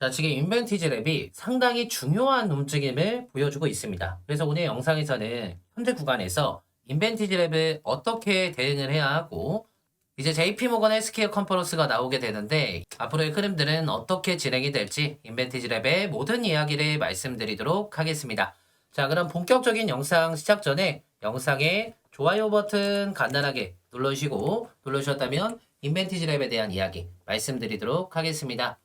자, 지금 인벤티지 랩이 상당히 중요한 움직임을 보여주고 있습니다. 그래서 오늘 영상에서는 현재 구간에서 인벤티지 랩을 어떻게 대응을 해야 하고 이제 JP 모건 헬스케어 컨퍼런스가 나오게 되는데 앞으로의 흐름들은 어떻게 진행이 될지 인벤티지 랩의 모든 이야기를 말씀드리도록 하겠습니다. 자, 그럼 본격적인 영상 시작 전에 영상에 좋아요 버튼 간단하게 눌러주시고 눌러주셨다면 인벤티지 랩에 대한 이야기 말씀드리도록 하겠습니다.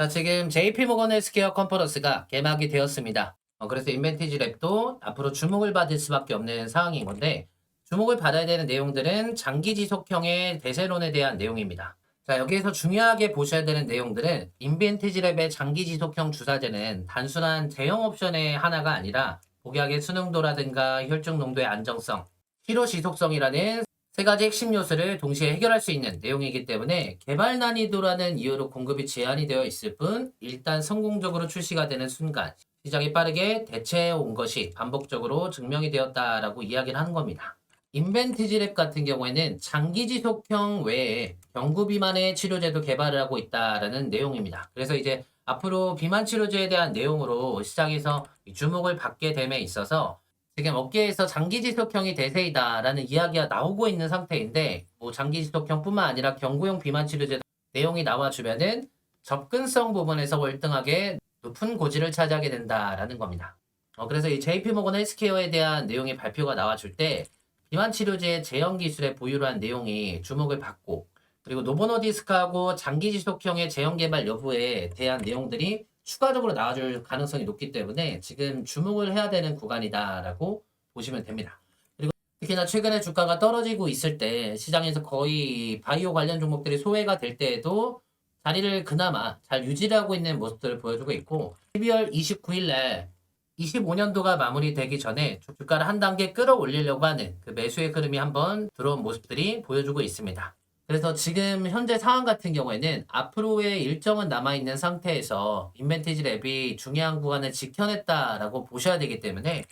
자, 지금 JP 모건 헬스케어 컨퍼런스가 개막이 되었습니다. 어, 그래서 인벤티지 랩도 앞으로 주목을 받을 수밖에 없는 상황인 건데 주목을 받아야 되는 내용들은 장기 지속형의 대세론에 대한 내용입니다. 자, 여기에서 중요하게 보셔야 되는 내용들은 인벤티지 랩의 장기 지속형 주사제는 단순한 제형 옵션의 하나가 아니라 복약의 수능도라든가 혈중 농도의 안정성, 치료 지속성이라는 세 가지 핵심 요소를 동시에 해결할 수 있는 내용이기 때문에 개발 난이도라는 이유로 공급이 제한이 되어 있을 뿐 일단 성공적으로 출시가 되는 순간 시장이 빠르게 대체해 온 것이 반복적으로 증명이 되었다라고 이야기를 하는 겁니다. 인벤티지 랩 같은 경우에는 장기 지속형 외에 경구 비만의 치료제도 개발을 하고 있다라는 내용입니다. 그래서 이제 앞으로 비만 치료제에 대한 내용으로 시장에서 주목을 받게 됨에 있어서 지금 업계에서 장기 지속형이 대세이다라는 이야기가 나오고 있는 상태인데 뭐 장기 지속형뿐만 아니라 경구용 비만 치료제 내용이 나와주면은 접근성 부분에서 월등하게 높은 고지를 차지하게 된다라는 겁니다. 어, 그래서 이 JP 모건 헬스케어에 대한 내용의 발표가 나와줄 때 비만 치료제의 제형 기술의 보유를 한 내용이 주목을 받고 그리고 노보노디스크하고 장기 지속형의 제형 개발 여부에 대한 내용들이 추가적으로 나와줄 가능성이 높기 때문에 지금 주목을 해야 되는 구간이다라고 보시면 됩니다. 그리고 특히나 최근에 주가가 떨어지고 있을 때 시장에서 거의 바이오 관련 종목들이 소외가 될 때에도 자리를 그나마 잘 유지하고 있는 모습들을 보여주고 있고 12월 29일 날 25년도가 마무리되기 전에 주가를 한 단계 끌어올리려고 하는 그 매수의 흐름이 한번 들어온 모습들이 보여주고 있습니다. 그래서 지금 현재 상황 같은 경우에는 앞으로의 일정은 남아있는 상태에서 인벤티지 랩이 중요한 구간을 지켜냈다라고 보셔야 되기 때문에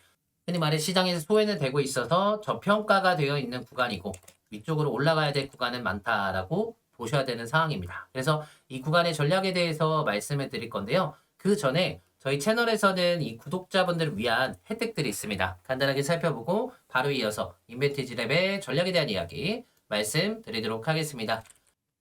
흔히 말해 시장에서 소외는 되고 있어서 저평가가 되어 있는 구간이고 위쪽으로 올라가야 될 구간은 많다라고 보셔야 되는 상황입니다. 그래서 이 구간의 전략에 대해서 말씀을 드릴 건데요. 그 전에 저희 채널에서는 이 구독자분들을 위한 혜택들이 있습니다. 간단하게 살펴보고 바로 이어서 인벤티지 랩의 전략에 대한 이야기 말씀드리도록 하겠습니다.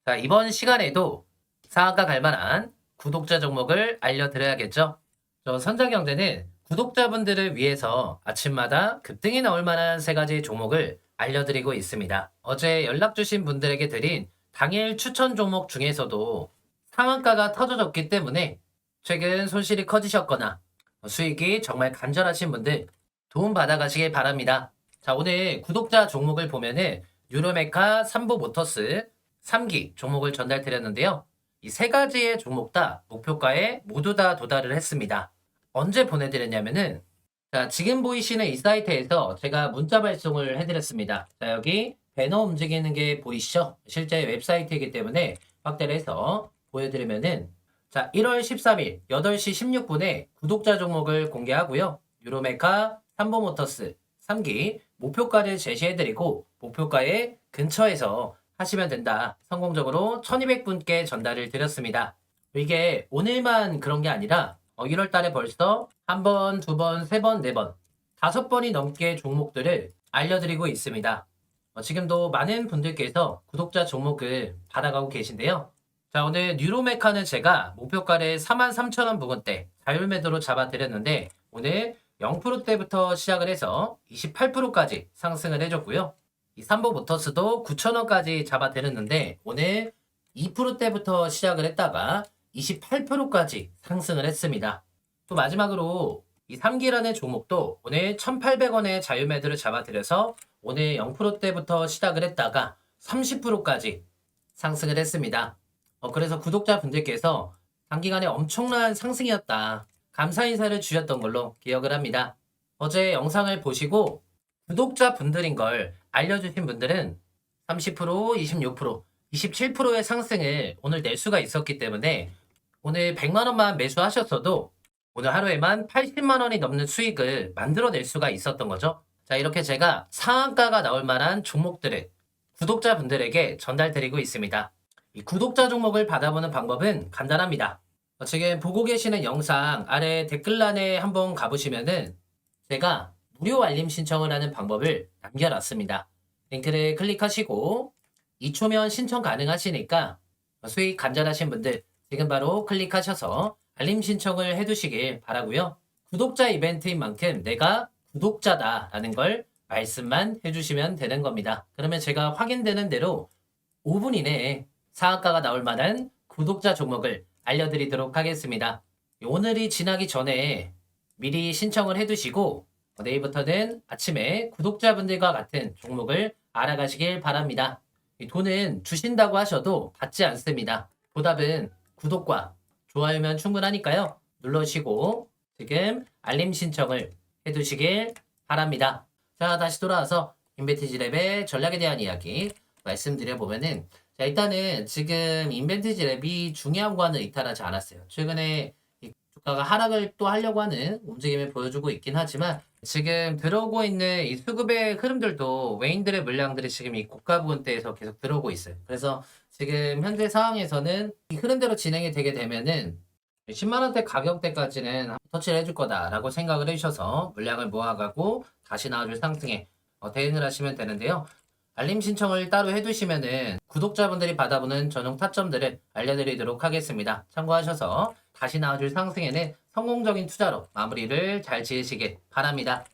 자, 이번 시간에도 상한가 갈 만한 구독자 종목을 알려드려야겠죠? 저 선장경제는 구독자분들을 위해서 아침마다 급등이 나올 만한 세 가지 종목을 알려드리고 있습니다. 어제 연락 주신 분들에게 드린 당일 추천 종목 중에서도 상한가가 터져졌기 때문에 최근 손실이 커지셨거나 수익이 정말 간절하신 분들 도움 받아가시길 바랍니다. 자, 오늘 구독자 종목을 보면은 유로메카 3부 모터스 3기 종목을 전달 드렸는데요. 이 세 가지의 종목 다 목표가에 모두 다 도달을 했습니다. 언제 보내드렸냐면은 자, 지금 보이시는 이 사이트에서 제가 문자 발송을 해드렸습니다. 자, 여기 배너 움직이는 게 보이시죠? 실제 웹사이트이기 때문에 확대를 해서 보여드리면은 자, 1월 13일 8시 16분에 구독자 종목을 공개하고요. 유로메카 3보 모터스 3기 목표가를 제시해드리고 목표가의 근처에서 하시면 된다. 성공적으로 1200분께 전달을 드렸습니다. 이게 오늘만 그런 게 아니라 1월 달에 벌써 한 번, 두 번, 세 번, 네 번, 다섯 번이 넘게 종목들을 알려드리고 있습니다. 어, 지금도 많은 분들께서 구독자 종목을 받아가고 계신데요. 자, 오늘 뉴로메카는 제가 목표가를 43,000원 부근대 자율매도로 잡아드렸는데 오늘 0%대부터 시작을 해서 28%까지 상승을 해줬고요. 이 삼보 모터스도 9,000원까지 잡아드렸는데 오늘 2%대부터 시작을 했다가 28%까지 상승을 했습니다. 또 마지막으로 이 3기라는 종목도 오늘 1,800원의 자유매도를 잡아드려서 오늘 0%대부터 시작을 했다가 30%까지 상승을 했습니다. 어, 그래서 구독자분들께서 단기간에 엄청난 상승이었다. 감사 인사를 주셨던 걸로 기억을 합니다. 어제 영상을 보시고 구독자분들인 걸 알려주신 분들은 30%, 26%, 27%의 상승을 오늘 낼 수가 있었기 때문에 오늘 100만 원만 매수하셨어도 오늘 하루에만 80만 원이 넘는 수익을 만들어낼 수가 있었던 거죠. 자, 이렇게 제가 상한가가 나올 만한 종목들을 구독자분들에게 전달드리고 있습니다. 이 구독자 종목을 받아보는 방법은 간단합니다. 어, 지금 보고 계시는 영상 아래 댓글란에 한번 가보시면은 제가 무료 알림 신청을 하는 방법을 남겨놨습니다. 링크를 클릭하시고 2초면 신청 가능하시니까 수익 간절하신 분들 지금 바로 클릭하셔서 알림 신청을 해두시길 바라고요. 구독자 이벤트인 만큼 내가 구독자다라는 걸 말씀만 해주시면 되는 겁니다. 그러면 제가 확인되는 대로 5분 이내에 상한가가 나올 만한 구독자 종목을 알려드리도록 하겠습니다. 오늘이 지나기 전에 미리 신청을 해두시고 내일부터는 아침에 구독자분들과 같은 종목을 알아가시길 바랍니다. 이 돈은 주신다고 하셔도 받지 않습니다. 보답은 구독과 좋아요면 충분하니까요. 눌러주시고 지금 알림 신청을 해두시길 바랍니다. 자 다시 돌아와서 인벤티지랩의 전략에 대한 이야기 말씀드려보면은 자 일단은 지금 인벤티지랩이 중요한 관을 이탈하지 않았어요. 최근에 이 주가가 하락을 또 하려고 하는 움직임을 보여주고 있긴 하지만 지금 들어오고 있는 이 수급의 흐름들도 외인들의 물량들이 지금 이 고가 부분대에서 계속 들어오고 있어요. 그래서 지금 현재 상황에서는 이 흐름대로 진행이 되게 되면은 10만원대 가격대까지는 터치를 해줄 거다라고 생각을 해주셔서 물량을 모아가고 다시 나와줄 상승에 어, 대응을 하시면 되는데요. 알림 신청을 따로 해두시면은 구독자분들이 받아보는 전용 타점들을 알려드리도록 하겠습니다. 참고하셔서 다시 나와줄 상승에는 성공적인 투자로 마무리를 잘 지으시길 바랍니다.